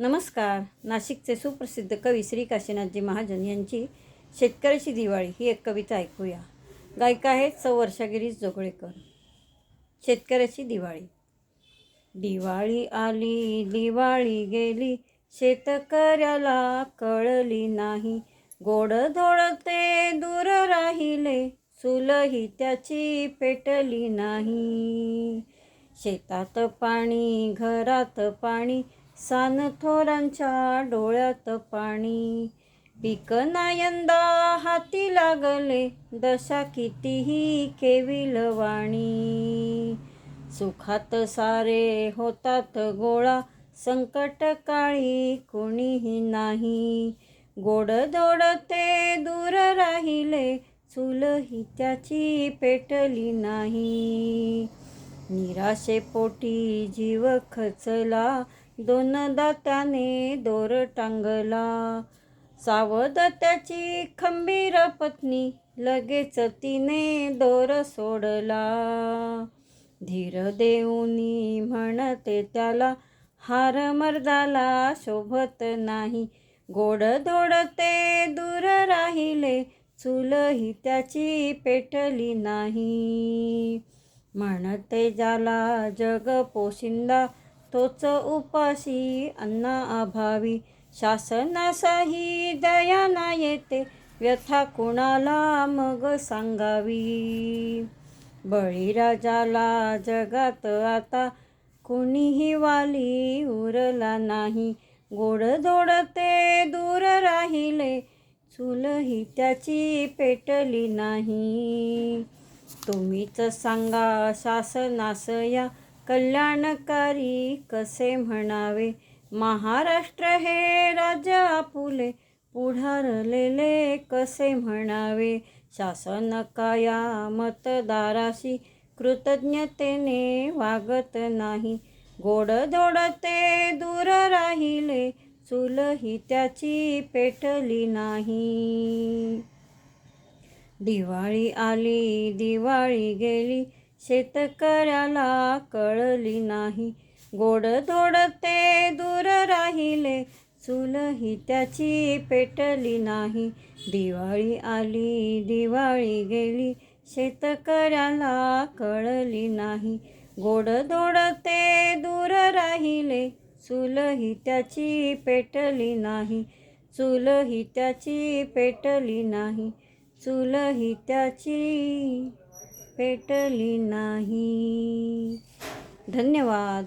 नमस्कार. नाशिकचे सुप्रसिद्ध कवी श्री काशीनाथजी महाजन यांची शेतकऱ्याची दिवाळी ही एक कविता ऐकूया. गायिका आहेत सौ. वर्षागिरी जोगळेकर. शेतकऱ्याची दिवाळी. दिवाळी आली दिवाळी गेली शेतकऱ्याला कळली नाही. गोड धोडते दूर राहिले चुलही त्याची पेटली नाही. शेतात पाणी घरात पाणी सान थोरांच्या डोळ्यात पाणी. पिक यंदा हाती लागले दशा कितीही केविल वाणी. सुखात सारे होतात गोळा संकट काळी कोणीही नाही. गोड दोडते दूर राहिले चुलही त्याची पेटली नाही. निराशे पोटी जीव खचला दोन दाताने दोर टांगला. सावध त्याची खंबीर पत्नी लगेच तिने दोर सोडला. धीर देऊनी म्हणते त्याला हार मर्दाला शोभत नाही. गोड दोडते दूर राहिले चुलही त्याची पेटली नाही. म्हणते ज्याला जग पोशिंदा तोच उपाशी अन्ना अभावी. शासनासही दयाना येते व्यथा कुणाला मग सांगावी? बळीराजाला जगात आता कुणीही वाली उरला नाही. गोडधोड ते दूर राहिले चुलही त्याची पेटली नाही. तुम्हीच सांगा शासनास या कल्याणकारी कसे म्हणावे? महाराष्ट्र हे राज्य आपुले पुढारलेले कसे म्हणावे? शासन काया मतदाराशी कृतज्ञतेने वागत नाही. गोडधोड ते दूर राहिले चुलही त्याची पेटली नाही. दिवाळी आली दिवाळी गेली शेतकऱ्याला कळली नाही. गोड धोडते दूर राहिले. चुलही त्याची पेटली नाही. दिवाळी आली दिवाळी गेली. शेतकऱ्याला कळली नाही. गोड धोडते दूर राहिले. चुलही त्याची पेटली नाही. चुलही त्याची पेटली नाही. चुलही त्याची पेटली नाही. धन्यवाद.